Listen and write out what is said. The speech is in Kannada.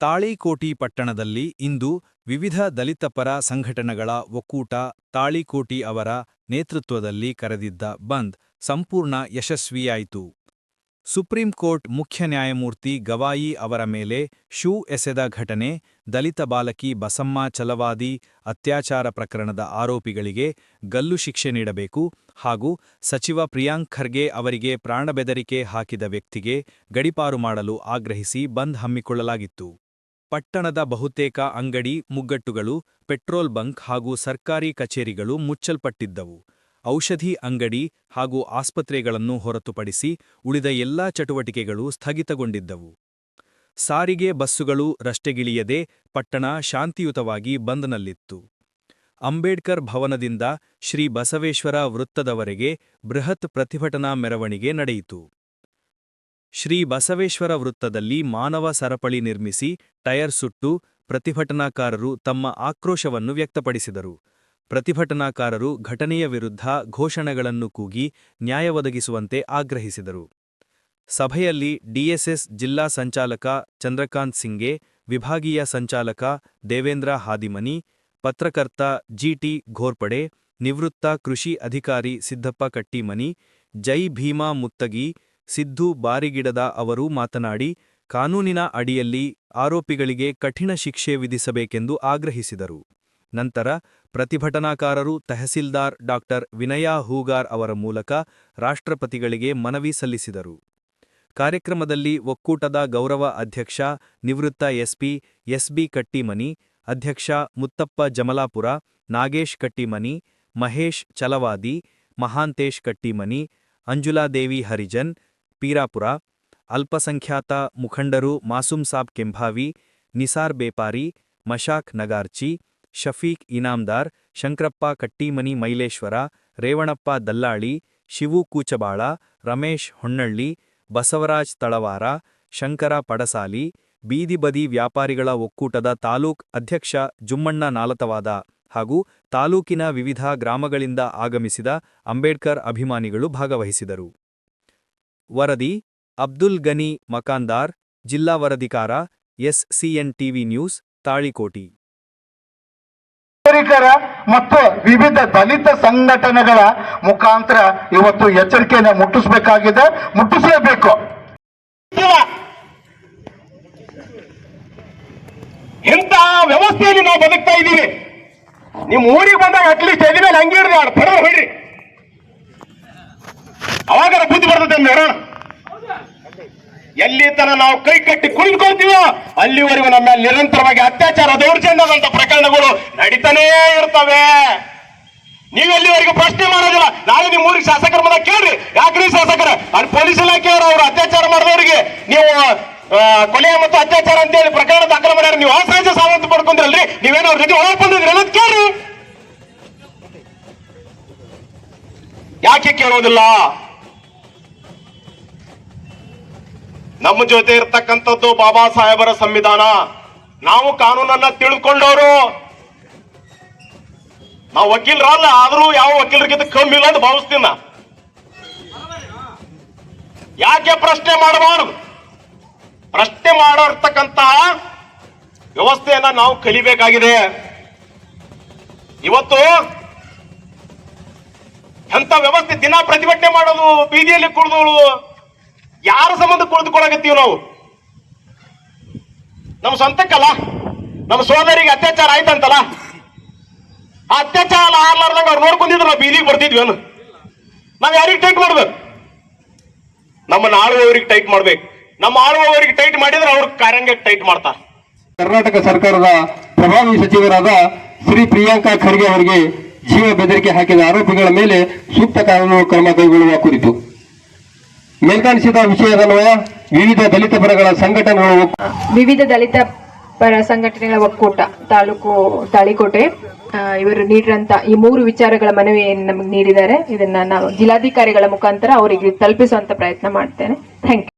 ತಾಳಿಕೋಟಿ ಪಟ್ಟಣದಲ್ಲಿ ಇಂದು ವಿವಿಧ ದಲಿತಪರ ಸಂಘಟನೆಗಳ ಒಕ್ಕೂಟ ತಾಳಿಕೋಟಿ ಅವರ ನೇತೃತ್ವದಲ್ಲಿ ಕರೆದಿದ್ದ ಬಂದ್ ಸಂಪೂರ್ಣ ಯಶಸ್ವಿಯಾಯಿತು. ಸುಪ್ರೀಂ ಕೋರ್ಟ್ ಮುಖ್ಯ ನ್ಯಾಯಮೂರ್ತಿ ಗವಾಯಿ ಅವರ ಮೇಲೆ ಶೂ ಎಸೆದ ಘಟನೆ, ದಲಿತ ಬಾಲಕಿ ಬಸಮ್ಮ ಚಲವಾದಿ ಅತ್ಯಾಚಾರ ಪ್ರಕರಣದ ಆರೋಪಿಗಳಿಗೆ ಗಲ್ಲು ಶಿಕ್ಷೆ ನೀಡಬೇಕು ಹಾಗೂ ಸಚಿವ ಪ್ರಿಯಾಂಕ್ ಖರ್ಗೆ ಅವರಿಗೆ ಪ್ರಾಣಬೆದರಿಕೆ ಹಾಕಿದ ವ್ಯಕ್ತಿಗೆ ಗಡಿಪಾರು ಮಾಡಲು ಆಗ್ರಹಿಸಿ ಬಂದ್ ಹಮ್ಮಿಕೊಳ್ಳಲಾಗಿತ್ತು. ಪಟ್ಟಣದ ಬಹುತೇಕ ಅಂಗಡಿ ಮುಗ್ಗಟ್ಟುಗಳು, ಪೆಟ್ರೋಲ್ ಬಂಕ್ ಹಾಗೂ ಸರ್ಕಾರಿ ಕಚೇರಿಗಳು ಮುಚ್ಚಲ್ಪಟ್ಟಿದ್ದವು. ಔಷಧಿ ಅಂಗಡಿ ಹಾಗೂ ಆಸ್ಪತ್ರೆಗಳನ್ನು ಹೊರತುಪಡಿಸಿ ಉಳಿದ ಎಲ್ಲಾ ಚಟುವಟಿಕೆಗಳು ಸ್ಥಗಿತಗೊಂಡಿದ್ದವು. ಸಾರಿಗೆ ಬಸ್ಸುಗಳು ರಸ್ತೆಗಿಳಿಯದೆ ಪಟ್ಟಣ ಶಾಂತಿಯುತವಾಗಿ ಬಂದ್ನಲ್ಲಿತ್ತು. ಅಂಬೇಡ್ಕರ್ ಭವನದಿಂದ ಶ್ರೀ ಬಸವೇಶ್ವರ ವೃತ್ತದವರೆಗೆ ಬೃಹತ್ ಪ್ರತಿಭಟನಾ ಮೆರವಣಿಗೆ ನಡೆಯಿತು. ಶ್ರೀ ಬಸವೇಶ್ವರ ವೃತ್ತದಲ್ಲಿ ಮಾನವ ಸರಪಳಿ ನಿರ್ಮಿಸಿ, ಟಯರ್ ಸುಟ್ಟು ಪ್ರತಿಭಟನಾಕಾರರು ತಮ್ಮ ಆಕ್ರೋಶವನ್ನು ವ್ಯಕ್ತಪಡಿಸಿದರು. ಪ್ರತಿಭಟನಾಕಾರರು ಘಟನೆಯ ವಿರುದ್ಧ ಘೋಷಣೆಗಳನ್ನು ಕೂಗಿ ನ್ಯಾಯ ಒದಗಿಸುವಂತೆ ಆಗ್ರಹಿಸಿದರು. ಸಭೆಯಲ್ಲಿ ಡಿಎಸ್ಎಸ್ ಜಿಲ್ಲಾ ಸಂಚಾಲಕ ಚಂದ್ರಕಾಂತ್ ಸಿಂಗೆ ವಿಭಾಗೀಯ ಸಂಚಾಲಕ ದೇವೇಂದ್ರ ಹಾದಿಮನಿ, ಪತ್ರಕರ್ತ ಜಿಟಿ ಘೋರ್ಪಡೆ, ನಿವೃತ್ತ ಕೃಷಿ ಅಧಿಕಾರಿ ಸಿದ್ದಪ್ಪ ಕಟ್ಟಿಮನಿ, ಜೈ ಭೀಮಾ ಮುತ್ತಗಿ ಸಿದ್ದು ಬಾರಿಗಿಡದ ಅವರು ಮಾತನಾಡಿ, ಕಾನೂನಿನ ಅಡಿಯಲ್ಲಿ ಆರೋಪಿಗಳಿಗೆ ಕಠಿಣ ಶಿಕ್ಷೆ ವಿಧಿಸಬೇಕೆಂದು ಆಗ್ರಹಿಸಿದರು. ನಂತರ ಪ್ರತಿಭಟನಾಕಾರರು ತಹಸೀಲ್ದಾರ್ ಡಾಕ್ಟರ್ ವಿನಯಾ ಹೂಗಾರ್ ಅವರ ಮೂಲಕ ರಾಷ್ಟ್ರಪತಿಗಳಿಗೆ ಮನವಿ ಸಲ್ಲಿಸಿದರು. ಕಾರ್ಯಕ್ರಮದಲ್ಲಿ ಒಕ್ಕೂಟದ ಗೌರವ ಅಧ್ಯಕ್ಷ ನಿವೃತ್ತ ಎಸ್ಪಿ ಎಸ್ಬಿ ಕಟ್ಟಿಮನಿ, ಅಧ್ಯಕ್ಷ ಮುತ್ತಪ್ಪ ಜಮಲಾಪುರ, ನಾಗೇಶ್ ಕಟ್ಟಿಮನಿ, ಮಹೇಶ್ ಚಲವಾದಿ, ಮಹಾಂತೇಶ್ ಕಟ್ಟಿಮನಿ, ಅಂಜುಲಾದೇವಿ ಹರಿಜನ್ ಪೀರಾಪುರ, ಅಲ್ಪಸಂಖ್ಯಾತ ಮುಖಂಡರು ಮಾಸೂಮ್ ಸಾಬ್ ಕೆಂಭಾವಿ, ನಿಸಾರ್ ಬೇಪಾರಿ, ಮಶಾಕ್ ನಗಾರ್ಚಿ, ಶಫೀಕ್ ಇನಾಮ್ದಾರ್, ಶಂಕ್ರಪ್ಪ ಕಟ್ಟಿಮನಿ ಮೈಲೇಶ್ವರ, ರೇವಣಪ್ಪ ದಲ್ಲಾಳಿ, ಶಿವು ಕೂಚಬಾಳ, ರಮೇಶ್ ಹೊನ್ನಳ್ಳಿ, ಬಸವರಾಜ್ ತಳವಾರ, ಶಂಕರ ಪಡಸಾಲಿ ಬೀದಿಬದಿ ವ್ಯಾಪಾರಿಗಳ ಒಕ್ಕೂಟದ ತಾಲೂಕ್ ಅಧ್ಯಕ್ಷ ಜುಮ್ಮಣ್ಣ ನಾಲತವಾದ ಹಾಗೂ ತಾಲೂಕಿನ ವಿವಿಧ ಗ್ರಾಮಗಳಿಂದ ಆಗಮಿಸಿದ ಅಂಬೇಡ್ಕರ್ ಅಭಿಮಾನಿಗಳು ಭಾಗವಹಿಸಿದರು. ವರದಿ ಅಬ್ದುಲ್ ಗನಿ ಮಕಾಂದಾರ್ ಜಿಲ್ಲಾ ವರದಿಕಾರ ಎಸ್ಸಿಎನ್ ಟಿವಿ ನ್ಯೂಸ್ ತಾಳಿಕೋಟಿ. ನಾಗರಿಕರ ಮತ್ತು ವಿವಿಧ ದಲಿತ ಸಂಘಟನೆಗಳ ಮುಖಾಂತರ ಇವತ್ತು ಎಚ್ಚರಿಕೆಯನ್ನು ಮುಟ್ಟಿಸಬೇಕಾಗಿದೆ. ಮುಟ್ಟಿಸಲೇಬೇಕು. ಇಂಥ ವ್ಯವಸ್ಥೆಯಲ್ಲಿ ನಾವು ಬದುಕ್ತಾ ಇದ್ದೀವಿ. ನಿಮ್ಮ ಊರಿಗೆ ಬಂದಾಗ ಅಟ್ಲೀಸ್ಟ್ ಎದಿ ಮೇಲೆ ಹಂಗಿರ್ರಿ ಪಡೆದು ಹೊಡ್ರಿ ಅವಾಗಾರ ಬುದ್ಧಿ ಬರ್ತದೆ ನೋಡೋಣ ಎಲ್ಲಿ ತನ ನಾವು ಕೈ ಕಟ್ಟಿ ಕುಳಿತುಕೊಳ್ತೀವೋ, ಅಲ್ಲಿವರೆಗೂ ನಮ್ಮ ಮೇಲೆ ನಿರಂತರವಾಗಿ ಅತ್ಯಾಚಾರ ದೌರ್ಜನ್ಯದಂತ ಪ್ರಕರಣಗಳು ನಡೀತಾನೇ ಇರ್ತವೆ. ನೀವು ಎಲ್ಲಿವರೆಗೂ ಪ್ರಶ್ನೆ ಮಾಡೋದಿಲ್ಲ. ನಾಳೆ ನಿಮ್ಮ ಊರಿಗೆ ಶಾಸಕರ ಮನೆ ಕೇಳ್ರಿ. ಯಾಕ್ರಿ ಶಾಸಕರ? ಅಲ್ಲಿ ಪೊಲೀಸ್ ಇಲಾಖೆಯವರು ಅವರು ಅತ್ಯಾಚಾರ ಮಾಡಿದವರಿಗೆ ನೀವು ಕೊಲೆ ಮತ್ತು ಅತ್ಯಾಚಾರ ಅಂತ ಹೇಳಿ ಪ್ರಕರಣ ದಾಖಲು ಮಾಡ್ಯಾರ. ನೀವು ಅಸಹಜ ಸಾವಂತ ಪಡ್ಕೊಂಡ್ರಲ್ರಿ. ನೀವೇನೋ ಅವ್ರ ಜೊತೆ ಒಳಗೆ ಬಂದಿದ್ರಿ ಅನ್ನೋದು ಕೇಳ್ರಿ. ಯಾಕೆ ಕೇಳೋದಿಲ್ಲ? ನಮ್ಮ ಜೊತೆ ಇರ್ತಕ್ಕಂಥದ್ದು ಬಾಬಾ ಸಾಹೇಬರ ಸಂವಿಧಾನ. ನಾವು ಕಾನೂನನ್ನ ತಿಳ್ಕೊಂಡವರು. ನಾವು ವಕೀಲರಲ್ಲ, ಆದ್ರೂ ಯಾವ ವಕೀಲರಿಗಿಂತ ಕಮ್ಮಿ ಇಲ್ಲ ಅಂತ ಭಾವಿಸ್ತೀನಿ. ಯಾಕೆ ಪ್ರಶ್ನೆ ಮಾಡಬಾರದು? ಪ್ರಶ್ನೆ ಮಾಡಿರ್ತಕ್ಕಂತಹ ವ್ಯವಸ್ಥೆಯನ್ನ ನಾವು ಕಲಿಬೇಕಾಗಿದೆ. ಇವತ್ತು ಎಂಥ ವ್ಯವಸ್ಥೆ ದಿನ ಪ್ರತಿಭಟನೆ ಮಾಡೋದು, ಬೀದಿಯಲ್ಲಿ ಕುಳಿದೋಳು ಯಾರ ಸಂಬಂಧ ಕುಳಿತುಕೊಳ್ಳಾಗತ್ತೀವಿ ನಾವು? ನಮ್ಮ ಸ್ವಂತಕ್ಕಲ್ಲ, ನಮ್ಮ ಸೋದರಿಗೆ ಅತ್ಯಾಚಾರ ಆಯ್ತಂತಲ್ಲ? ಆ ಅತ್ಯಾಚಾರ ಆರ್ಲಾರ್ದಂಗ ಅವ್ರು ನೋಡ್ಕೊಂಡಿದ್ರು ನಾವು ಬೀದಿಗೆ ಬರ್ತಿದ್ವಿ ಅನ್ನು. ನಾವ್ ಯಾರಿಗೆ ಟೈಟ್ ಮಾಡ್ಬೇಕು? ನಮ್ಮನ್ನ ಆಳುವವರಿಗೆ ಟೈಟ್ ಮಾಡ್ಬೇಕು. ನಮ್ಮ ಆಳುವವರಿಗೆ ಟೈಟ್ ಮಾಡಿದ್ರೆ ಅವ್ರ ಕಾರ್ಯಂಗ ಟೈಟ್ ಮಾಡ್ತಾರ. ಕರ್ನಾಟಕ ಸರ್ಕಾರದ ಪ್ರಭಾವಿ ಸಚಿವರಾದ ಶ್ರೀ ಪ್ರಿಯಾಂಕಾ ಖರ್ಗೆ ಅವರಿಗೆ ಜೀವ ಬೆದರಿಕೆ ಹಾಕಿದ ಆರೋಪಿಗಳ ಮೇಲೆ ಸೂಕ್ತ ಕಾನೂನು ಕ್ರಮ ಕೈಗೊಳ್ಳುವ ಕುರಿತು. ಮೇಲ್ಕಾಣಿಸಿದ ವಿಷಯದನ್ವಯ ವಿವಿಧ ದಲಿತ ಪರಗಳ ಸಂಘಟನೆಗಳ ವಿವಿಧ ದಲಿತ ಪರ ಸಂಘಟನೆಗಳ ಒಕ್ಕೂಟ, ತಾಲೂಕು ತಾಳಿಕೋಟೆ. ಇವರು ನೀಡಿರಂತ ಈ ಮೂರು ವಿಚಾರಗಳ ಮನವಿಯನ್ನು ನಮಗೆ ನೀಡಿದ್ದಾರೆ. ಇದನ್ನ ನಾವು ಜಿಲ್ಲಾಧಿಕಾರಿಗಳ ಮುಖಾಂತರ ಅವರಿಗೆ ತಲುಪಿಸುವಂತ ಪ್ರಯತ್ನ ಮಾಡ್ತೇನೆ. Thank you